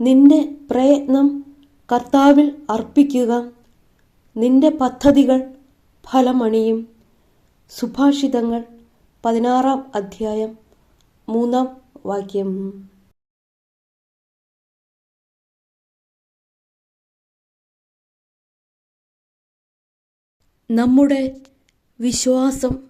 നിന്റെ പ്രയത്നം കർത്താവിൽ അർപ്പിക്കുക. നിന്റെ പദ്ധതികൾ ഫലമണിയും. സുഭാഷിതങ്ങൾ പതിനാറാം അധ്യായം മൂന്നാം വാക്യം. നമ്മുടെ വിശ്വാസം